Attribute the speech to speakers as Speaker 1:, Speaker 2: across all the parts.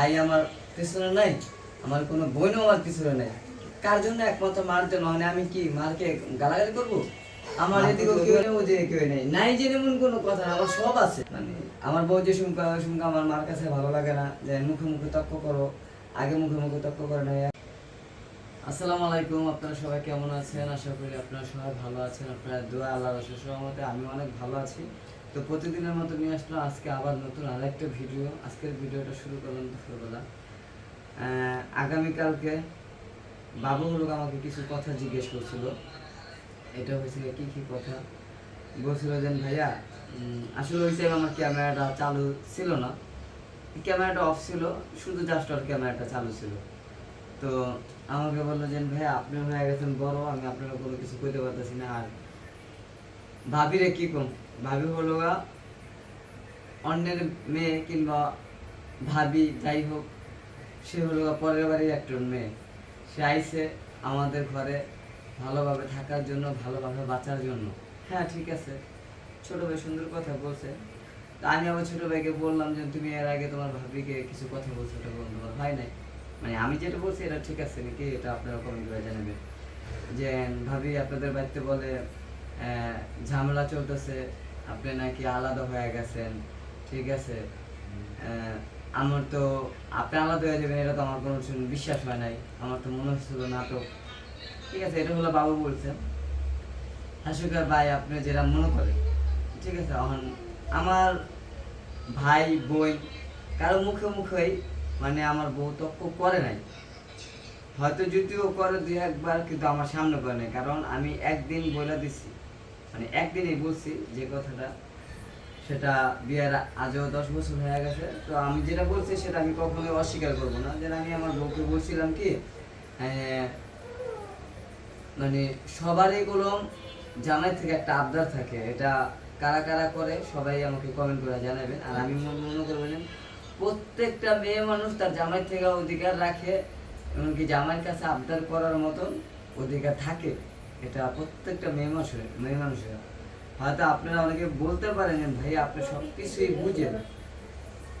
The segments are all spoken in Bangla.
Speaker 1: ভাই আমার পিছনে নাই আমার কোনো বোনও আমার পিছনে নাই। কার জন্য একমাত্র মার জন্য? মানে আমি কি মারকে গালাগালি করব? আমার এদিকেও কেউ নেই ওদিকে কেউ নেই। নাই যে এমন কোনো কথা আমার সব আছে। মানে আমার বউ যে শুনকা শুনকা আমার মার কাছে ভালো লাগে না। যে মুখে মুখে তর্ক করো আগে মুখে মুখে তর্ক করে না আসসালামু আলাইকুম আপনারা সবাই কেমন আছেন? আশা করি আপনারা সবাই ভালো আছেন। আপনারা দোয়া আল্লাহ রসের সহমতে আমি অনেক ভালো আছি। তো প্রতিদিনের মতো নিয়ে আসলো, আজকে আবার নতুন আরেকটা ভিডিও আজকের ভিডিওটা শুরু করলাম দুপুরবেলা। আগামীকালকে বাবু হলুক আমাকে কিছু কথা জিজ্ঞেস করছিল। এটা হয়েছিল কি কি কথা? বলছিল যে, ভাইয়া আসলে টাইম আমার ক্যামেরাটা চালু ছিল না। ক্যামেরাটা অফ ছিল, শুধু জাস্ট ওর ক্যামেরাটা চালু ছিল। তো আমাকে বলল যে, ভাইয়া, আপনি হয়ে গেছেন বড়, আমি আপনার কোনো কিছু কইতে পারতেছি না। আর ভাবিরে কি কম? ভাবি হলো অন্যের মেয়ে কিংবা ভাবি যাই হোক, সে হলো পরের বাড়ির একজন মেয়ে। সে আইসে আমাদের ঘরে ভালোভাবে থাকার জন্য, ভালোভাবে বাঁচার জন্য। হ্যাঁ ঠিক আছে। ছোট ভাই সুন্দর কথা বলছে। তা আমি আমার ছোট ভাইকে বললাম যে, তুমি এর আগে তোমার ভাবিকে কিছু কথা বলছো, এটা বলতে তোমার ভাই নাই? মানে আমি যেটা বলছি, এটা ঠিক আছে, নাকি এটা আপনারা কমেন্ট করে জানাবেন? যে, ভাবি আপনাদের বাড়িতে বলে ঝামেলা চলতেছে আপনি নাকি আলাদা হয়ে গেছেন ঠিক আছে? আহ, আমার তো আপনি আলাদা হয়ে যাবেন এটা তো আমার কোনো বিশ্বাস হয় নাই আমার তো মনে হচ্ছিল নাটক ঠিক আছে এটা হলো বাবু বলছেন। হাসুকার ভাই আপনি যেটা মনে করেন ঠিক আছে এখন আমার ভাই বোন কারও মুখে মুখেই মানে আমার বউ তক্ক করে নাই। হয়তো যদিও করে দুই একবার কিন্তু আমার সামনে করে নাই কারণ আমি একদিন বলে দিছি। মানে একদিনই বলছি যে কথাটা, সেটা বিয়ের আজও দশ বছর হয়ে গেছে। তো আমি যেটা বলছি সেটা আমি কখনোই অস্বীকার করব না। যেটা আমি আমার বউকে বলছিলাম কি মানে সবারই কোনো জামাই থেকে একটা আবদার থাকে। এটা কারা কারা করে সবাই আমাকে কমেন্ট করে জানাবেন। আর আমি মনে করবেন, প্রত্যেকটা মেয়ে মানুষ তার জামাই থেকে অধিকার রাখে, এমনকি জামাইয়ের কাছে আবদার করার মতন অধিকার থাকে। এটা প্রত্যেকটা মেয়ে মানুষের মেয়ে মানুষের। হয়তো আপনারা অনেকে বলতে পারেন ভাই, আপনি সব কিছুই বুঝেন।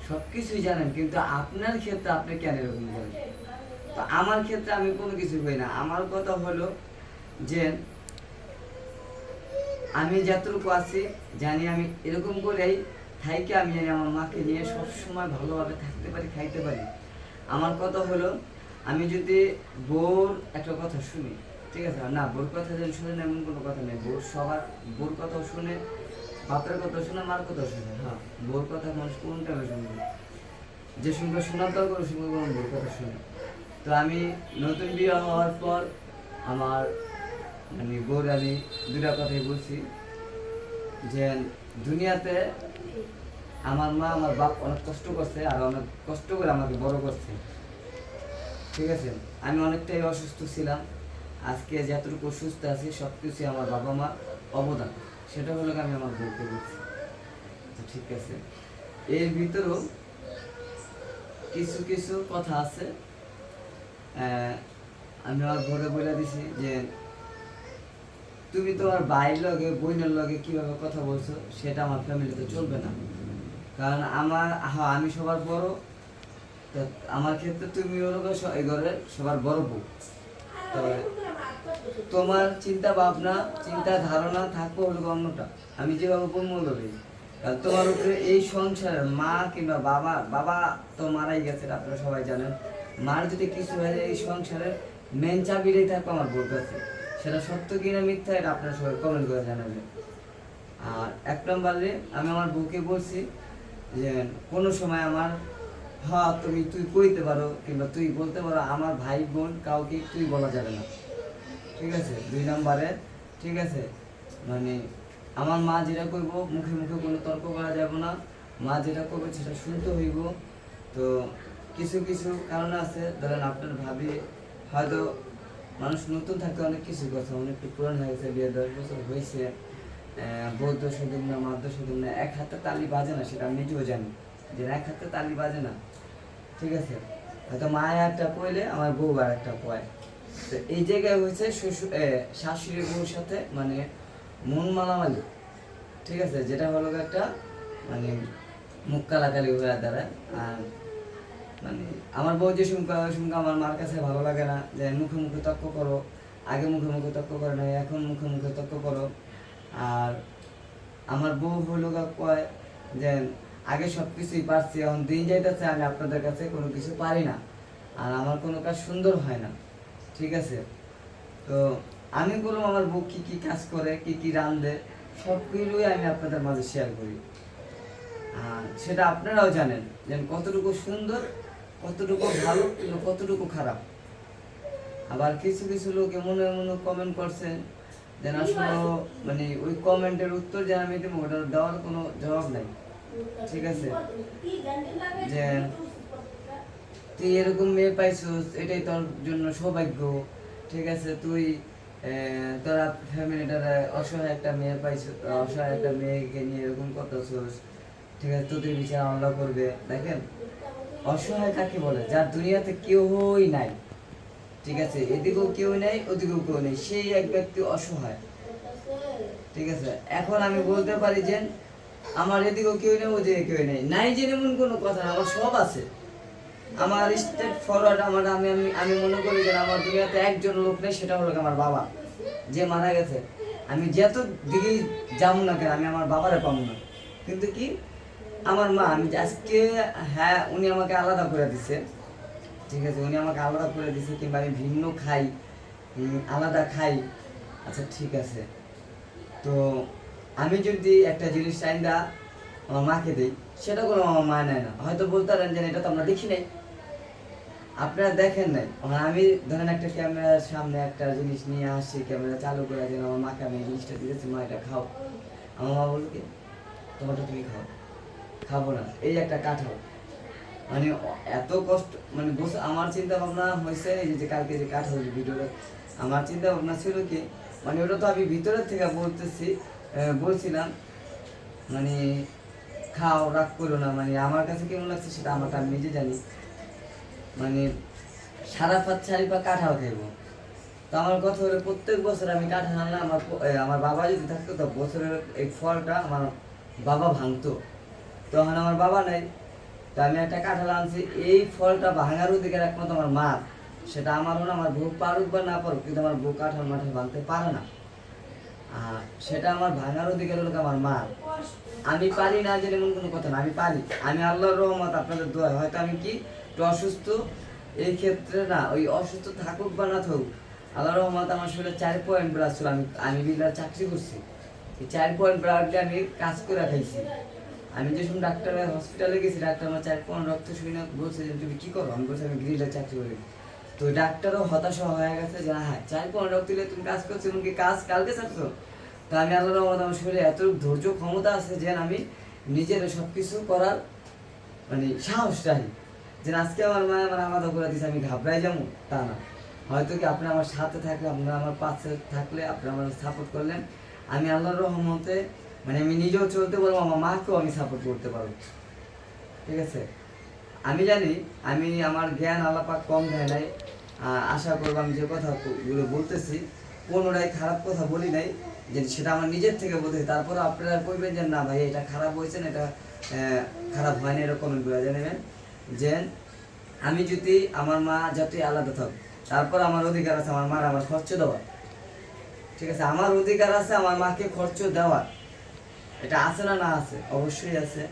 Speaker 1: সব কিছুই জানেন, কিন্তু আপনার ক্ষেত্রে আপনি কেন এরকম করেন? তো আমার ক্ষেত্রে আমি কোনো কিছু করি না। আমার কথা হলো যে, আমি যতটুকু আছি, জানি আমি এরকম করেই থাইকে আমি জানি আমার মাকে নিয়ে সব সময় ভালোভাবে থাকতে পারি, খাইতে পারি। আমার কথা হলো, আমি যদি বোর একটা কথা শুনি ঠিক আছে না, বোর কথা যদি শুনে না, এমন কোনো কথা নেই। বোর সবার, বোর কথাও শুনে, বাপের কথা শুনে, মার কথা শুনে হ্যাঁ। বোর কথা মানুষ কোন টাইমে শুনবে? যে শুনবে, শোনার দরকার, শুনবে কোনো বোর কথা শুনে। তো আমি নতুন বিয়ে হওয়ার পর আমার মানে বোর, আমি দুটা কথাই বলছি। যে দুনিয়াতে আমার মা, আমার বাপ অনেক কষ্ট করছে আর অনেক কষ্ট করে আমাকে বড় করছে। ঠিক আছে? আমি অনেকটাই অসুস্থ ছিলাম। আজকে যতটুকু সুস্থ আছি সব কিছু আমার বাবা মা অবদান। সেটা হলো আমি আমার বউকে বলছি। তো ঠিক আছে। এর ভিতরেও কিছু কিছু কথা আছে। আমি আমার ঘরে বলে দিছি যে, তুমি তোমার ভাইয়ের লগে, বোনের লগে কীভাবে কথা বলছো, সেটা আমার ফ্যামিলিতে চলবে না। কারণ আমার হ্যাঁ আমি সবার বড়, তো আমার ক্ষেত্রে তুমি স- এই ঘরের সবার বড় বউ। তবে তোমার চিন্তা ভাবনা, চিন্তা ধারণা থাকব গো অন্যটা আমি যেভাবে ওইভাবে আর তোমার উপরে এই সংসারের মা কিংবা বাবা বাবা তো মারাই গেছে, আপনারা সবাই জানেন। মার যদি কিছু হয়ে যায় এই সংসারের মেন চাবিটাই থাকবে আমার বউর কাছে। সেটা সত্য কিনা মিথ্যা, এটা আপনারা সবাই কমেন্ট করে জানাবেন। আর এক নম্বরে আমি আমার বউকে বলছি যে, কোনো সময় আমার হ্যাঁ তুমি, তুই কইতে পারো কিংবা তুই বলতে পারো, আমার ভাই বোন কাউকে তুই বলা যাবে না। ঠিক আছে? দুই নম্বরে, ঠিক আছে? মানে আমার মা যেটা করব, মুখে মুখে কোনো তর্ক করা যাবে না। মা যেটা করবে সেটা শুনতে হইব। তো কিছু কিছু কারণ আছে। ধরেন আপনার ভাবি হয়তো মানুষ নতুন থাকতে অনেক কিছু করছে, অনেক পুরান হয়ে গেছে, বিয়ে দশ বছর হয়েছে বৌদ্ধ শুধুম না, মাদ্য শুধুম না, এক হাতে তালি বাজে না, সেটা আমি নিজেও জানি যে এক হাতে তালি বাজে না। ঠিক আছে? হয়তো মায়ের একটা পয়লে আমার বউ আর একটা পয় এই জায়গায় হয়েছে শাশুড়ি বউর সাথে মানে মন মালামালি। ঠিক আছে? যেটা হলো একটা মানে মুখ কালাকালি হয়ে দাঁড়ায় আর মানে আমার বউ যে শুনকা শুনকা আমার মার কাছে ভালো লাগে না, যে মুখে মুখে তর্ক করো। আগে মুখে মুখে তর্ক করে না এখন মুখে মুখে তর্ক করো। আর, আমার বউ হলো কয় যে, আগে সব কিছুই পারছি, এখন দিন যাইতেছে, আমি আপনাদের কাছে কোনো কিছু পারি না। আর আমার কোনো কাজ সুন্দর হয় না। ঠিক আছে? তো আমি বললাম আমার বউ কি কি কাজ করে কি কি রান্ধে সবগুলোই আমি আপনাদের মাঝে শেয়ার করি। আর সেটা আপনারাও জানেন যে কতটুকু সুন্দর কতটুকু ভালো কতটুকু খারাপ। আবার কিছু কিছু লোক এমন এমন কমেন্ট করছেন যেন আসলে মানে ওই কমেন্টের উত্তর যেন আমি দেবো ওটা দেওয়ার কোনো জবাব নাই। ঠিক আছে? যে তুই এরকম মেয়ে পাইছিস এটাই তোর জন্য সৌভাগ্য। ঠিক আছে তুই আহ, ফ্যামিলিটার অসহায় একটা মেয়ে পাইছিস অসহায় একটা মেয়েকে নিয়ে এরকম করতেছিস। ঠিক আছে তোদের বিচার আল্লাহ করবে দেখেন? অসহায় কাকে বলে? যার দুনিয়াতে কেউই নাই। ঠিক আছে এদিকেও কেউ নেই ওদিকেও কেউ নেই সেই এক ব্যক্তি অসহায়। ঠিক আছে এখন আমি বলতে পারি যে আমার এদিকেও কেউ নেই ওদিকে কেউ নেই। নাই যে এমন কোনো কথা না আমার সব আছে। আমার স্টেট ফরওয়ার্ড আমার আমি আমি আমি মনে করি যে আমার দুনিয়াতে একজন লোক নেই, সেটা হলো আমার বাবা, যে মারা গেছে। আমি যত দিকেই যাব না কেন, আমি আমার বাবারে পাবো না। কিন্তু কি? আমার মা, আমি আজকে হ্যাঁ উনি আমাকে আলাদা করে দিছে। ঠিক আছে, উনি আমাকে আলাদা করে দিছে, কিংবা আমি ভিন্ন খাই আলাদা খাই। আচ্ছা ঠিক আছে। তো আমি যদি একটা জিনিস চাইন্দা আমার মাকে দিই, সেটা কোনো আমার মা নেয় না। হয়তো বলতে পারেন যে এটা তো আমরা দেখি নাই। আপনারা দেখেন নাই। আমি ধরেন একটা ক্যামেরার সামনে একটা জিনিস নিয়ে আসছি, ক্যামেরা চালু করে দিন আমার মাকে আমি জিনিসটা দিয়েছি মা, এটা খাও। আমার মা বলল কি, তোমারটা তুমি খাও। খাব না। এই একটা কাঠাও মানে এত কষ্ট মানে বসে আমার চিন্তা ভাবনা হয়েছে এই যে কালকে যে কাঠাল ভিডিওটা, আমার চিন্তা ভাবনা ছিল কি মানে ওটা তো আমি ভিতরের থেকে বলতেছি বলছিলাম মানে খাও, রাগ করো না মানে আমার কাছে কেমন লাগছে সেটা আমারটা আমি নিজে জানি। মানে সারা পাত চারি পা কাঁঠাল খাইবো। তো আমার কথা হলো প্রত্যেক বছর আমি কাঁঠাল আনলে আমার আমার বাবা যদি থাকতো তো বছরের এই ফলটা আমার বাবা ভাঙতো। তখন আমার বাবা নাই। তো আমি একটা কাঁঠাল আনছি, এই ফলটা ভাঙার অধিকার একমাত্র আমার মা সেটা আমারও না, আমার বউ পারুক বা না পারুক, কিন্তু আমার বউ কাঁঠাল মাঠাল ভাঙতে পারে না। আর সেটা আমার ভাঙার অধিকার হলো আমার মা আমি পারি না যে এমন কোনো কথা না, আমি পারি। আমি আল্লাহর রহমত, আপনাদের দোয়া হয়তো আমি কি একটু অসুস্থ, এই ক্ষেত্রে না, ওই অসুস্থ থাকুক বা না থাকুক আল্লাহর রহমত আমার শরীরে চার পয়েন্ট ব্লাড ছিল, আমি আমি বিল্লার চাকরি করছি, এই চার পয়েন্ট ব্লাড আমি কাজ করে খাইছি। আমি যে সময় ডাক্তারের হসপিটালে গেছি, ডাক্তার আমার চার পয়েন্ট রক্ত শুনে বলছে যে, তুমি কি করো? আমি বলছি, আমি গ্রিলের চাকরি করি। তো ডাক্তারও হতাশা হয়ে গেছে যে হ্যাঁ চার পয়েন্ট রক্ত দিলে তুমি কাজ করছ এমনকি কাজ কালকে ছাড়ছো? তো আমি আল্লাহর রহমত আমার শরীরে এত ধৈর্য ক্ষমতা আছে যে, আমি নিজের সব কিছু করার মানে সাহস চাই। যে আজকে আমার মা আমার আলাদা দিয়েছে আমি ঘাবড়াই যাব, তা না। হয়তো কি আপনি আমার সাথে থাকলে, আপনারা আমার পাশে থাকলে আপনি আমার সাপোর্ট করলেন। আমি আল্লাহর রহমতে মানে আমি নিজেও চলতে পারব, আমার মাকেও আমি সাপোর্ট করতে পারব। ঠিক আছে? আমি জানি, আমি আমার জ্ঞান আল্লাপাক কম দেয় নাই। আশা করব আমি যে কথাগুলো বলতেছি, কোনোটাই খারাপ কথা বলি নাই, যে সেটা আমার নিজের থেকে বলতেছি তারপরে আপনারা কইবেন যে, না ভাই, এটা খারাপ হয়েছে না, এটা খারাপ হয়নি, এরকম কমেন্ট করে জানাবেন। যে আমি যদি আমার মা যতই আলাদা থাক, তারপর আমার অধিকার আছে, আমার মার আমার খরচ দেওয়ার। ঠিক আছে? আমার অধিকার আছে, আমার মাকে খরচ দেওয়ার। এটা আছে না না আছে? অবশ্যই আছে।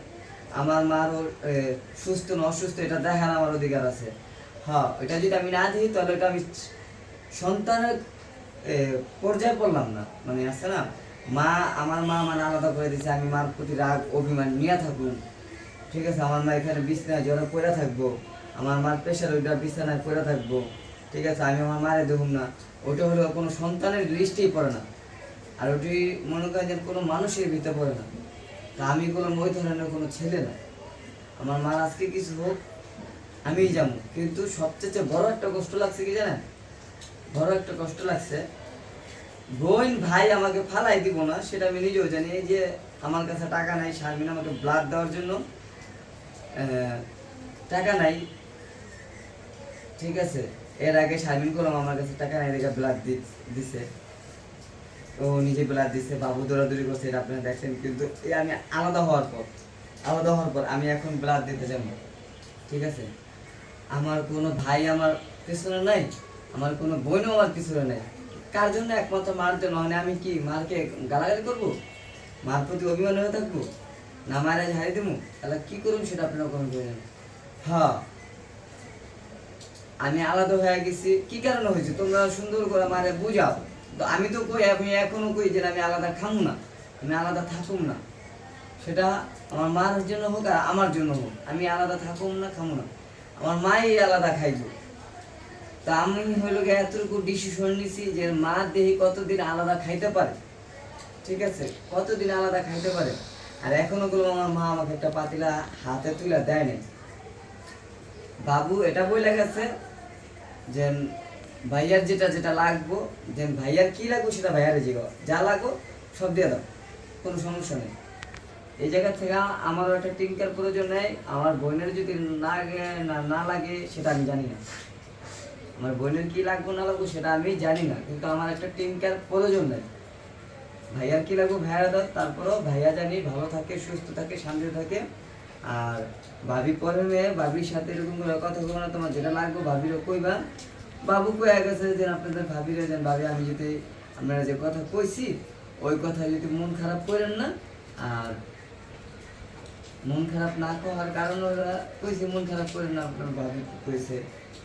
Speaker 1: আমার মার সুস্থ না অসুস্থ, এটা দেখার আমার অধিকার আছে। হ্যাঁ এটা যদি আমি না দিই, তাহলে এটা আমি সন্তানের পর্যায়ে পড়লাম না। মানে আছে না? মা, আমার মা মানে আলাদা করে দিয়েছে আমি মার প্রতি রাগ, অভিমান নিয়ে থাকুন। ঠিক আছে, আমার মা এখানে বিছানায় জ্বরে পড়ে থাকব। আমার মার প্রেশার ওইটা বিছানায় পড়ে থাকব। ঠিক আছে, আমি আমার মারে দেখুন না। ওটা হলো কোনো সন্তানের লিস্টেই পড়ে না। আর ওটি মনে করেন যে কোনো মানুষের ভিতরে পড়ে না। তা আমি কোনো ওই ধরনের কোনো ছেলে না। আমার মার আজকে কিছু হোক, আমিই যাব। কিন্তু সবচেয়ে বড় একটা কষ্ট লাগছে কি জানেন? বড় একটা কষ্ট লাগছে, বোন ভাই আমাকে ফালাই দিব না, সেটা আমি নিজেও জানি। যে আমার কাছে টাকা নাই শারমিন আমাকে ব্লাড দেওয়ার জন্য টাকা নাই। ঠিক আছে? এর আগে শারমিন কলম আমার কাছে টাকা নাই দেখে ব্লাড দিছে। ও নিজে ব্লাড দিছে, বাবু দৌড়াদৌড়ি করছে, এটা আপনারা দেখছেন, কিন্তু এই আমি আলাদা হওয়ার পর, আলাদা হওয়ার পর আমি এখন ব্লাড দিতে যাব। ঠিক আছে? আমার কোনো ভাই আমার পিছনে নাই, আমার কোনো বোনও আমার পিছনে নাই। কার জন্য একমাত্র মার জন্য? মানে আমি কি মারকে গালাগালি করব? মার প্রতি অভিমান হয়ে থাকব? না দেবো তাহলে কি সেটা কমেন্ট করে। হ্যাঁ আমি আলাদা হয়ে গেছি। কি কারণে হয়েছে? তোমরা সুন্দর করে মারে বুঝাও। তো আমি তো কই, আমি এখনও কই যে আমি আলাদা খামু না। আমি আলাদা থাকুম না। সেটা আমার মার জন্য হোক আর আমার জন্য হোক। আমি আলাদা থাকুম না, খামু না। আমার মাই আলাদা খাইব তা আমি হইল গিয়ে এতটুকু ডিসিশন নিছি যে মা দেহি কতদিন আলাদা খাইতে পারে? ঠিক আছে? কতদিন আলাদা খাইতে পারে? আর এখনও গুলো আমার মা আমাকে একটা পাতিলা হাতে তুলে দেয় নাই বাবু এটা বলে গেছে যে, ভাইয়ার যেটা যেটা লাগবো, যে ভাইয়ার কি লাগবো সেটা ভাইয়ারে জিগো যা লাগবো সব দিয়ে দাও, কোনো সমস্যা নেই। এই জায়গা থেকে আমারও একটা টিঙ্কার প্রয়োজন নেই, আমার বোনের যদি লাগে, না না লাগে সেটা আমি জানি না। আমার বোনের কি লাগবো, না লাগবো সেটা আমি জানি না, কিন্তু আমার একটা টিঙ্কার প্রয়োজন নেই। ভাইয়ার কি লাগবো ভাইয়া দাও তারপরেও ভাইয়া জানি ভালো থাকে, সুস্থ থাকে, শান্তি থাকে। আর ভাবি পরে মেয়ে, ভাবির সাথে এরকম কথা বলব না, তোমার যেটা লাগবে ভাবিরও কইবা। বাবু কয়ে গেছে যে আপনাদের ভাবিরে যেন। ভাবি, আমি যদি আপনারা যে কথা কইছি, ওই কথা যদি মন খারাপ করেন না, আর মন খারাপ না করার কারণ ওরা কইছে মন খারাপ করেন না, আপনার ভাবি কইছে,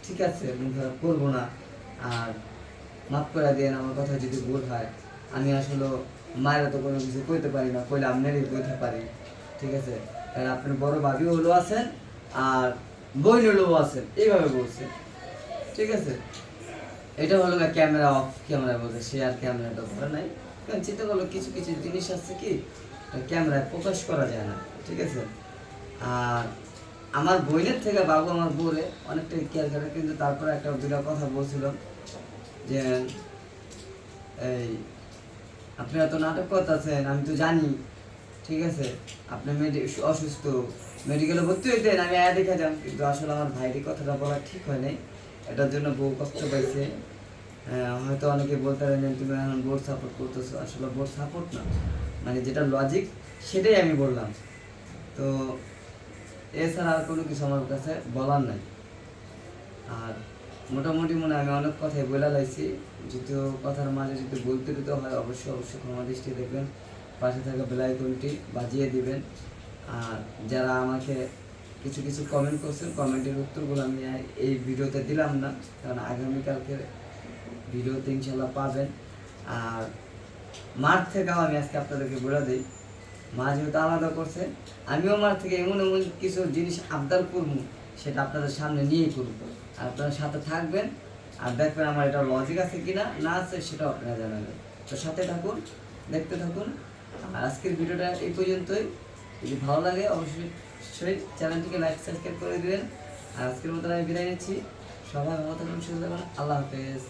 Speaker 1: ঠিক আছে, মন খারাপ করব না। আর মাফ করে দেন, আমার কথা যদি ভুল হয়। আমি আসলে মায়েরা তো কোনো কিছু কইতে পারি না, কইলে আপনারই কইতে পারি, ঠিক আছে? কারণ আপনার বড় ভাবিও হলো আছেন আর বোন হলেও আছেন, এইভাবে বলছে, ঠিক আছে? এটা হলো না ক্যামেরা অফ ক্যামেরা বলতে সে আর ক্যামেরাটা ধরে নাই। কারণ চিন্তা করল, কিছু কিছু জিনিস আছে কি ক্যামেরায় প্রকাশ করা যায় না, ঠিক আছে? আর আমার বইনের থেকে বাবু আমার বলে অনেকটা কেয়ার করে, কিন্তু তারপরে একটা দুটা কথা বলছিল যে, এই আপনারা এত নাটক করতেছেন, আমি তো জানি। ঠিক আছে? আপনি অসুস্থ। মেডিকেলে ভর্তি হইতেন, আমি আয়া দেখে যাম। কিন্তু আসলে আমার ভাইয়ের কথাটা বলা ঠিক হয় নাই। এটার জন্য বউ কষ্ট পাইছে। হয়তো অনেকে বলতে পারেন তুমি এখন বোর্ড সাপোর্ট করতেছো। আসলে বোর্ড সাপোর্ট না। মানে যেটা লজিক সেটাই আমি বললাম। তো, এছাড়া আর কোনো কিছু আমার কাছে বলার নাই। আর মোটামুটি মনে আমি অনেক কথাই বলে লাইছি। যদিও কথার মাঝে যদি বলতে দিতে হয়, অবশ্যই অবশ্যই ক্ষমা দৃষ্টি দেখবেন। পাশে থাকা বেলাইকনটি বাজিয়ে দিবেন। আর যারা আমাকে কিছু কিছু কমেন্ট করছেন কমেন্টের উত্তরগুলো আমি এই ভিডিওতে দিলাম না। কারণ আগামীকালকে ভিডিওতে ইনশাল্লাহ পাবেন। আর মাঠ থেকেও আমি আজকে আপনাদেরকে বলে দিই মা যেহেতু আলাদা করছে, আমিও মার থেকে এমন এমন কিছু জিনিস আবদার করব সেটা আপনাদের সামনে নিয়েই করব। আপনারা সাথে থাকবেন আর দেখবেন আমার এটা লজিক আছে কি না না আছে সেটাও আপনারা জানাবেন। তো সাথে থাকুন, দেখতে থাকুন। আর আজকের ভিডিওটা এই পর্যন্তই। যদি ভালো লাগে, অবশ্যই অবশ্যই চ্যানেলটিকে লাইক সাবস্ক্রাইব করে দেবেন। আর আজকের মতো আমি বিদায় নিচ্ছি। সবাই ভালো থাকুন, সুস্থ থাকুন। আল্লাহ হাফেজ।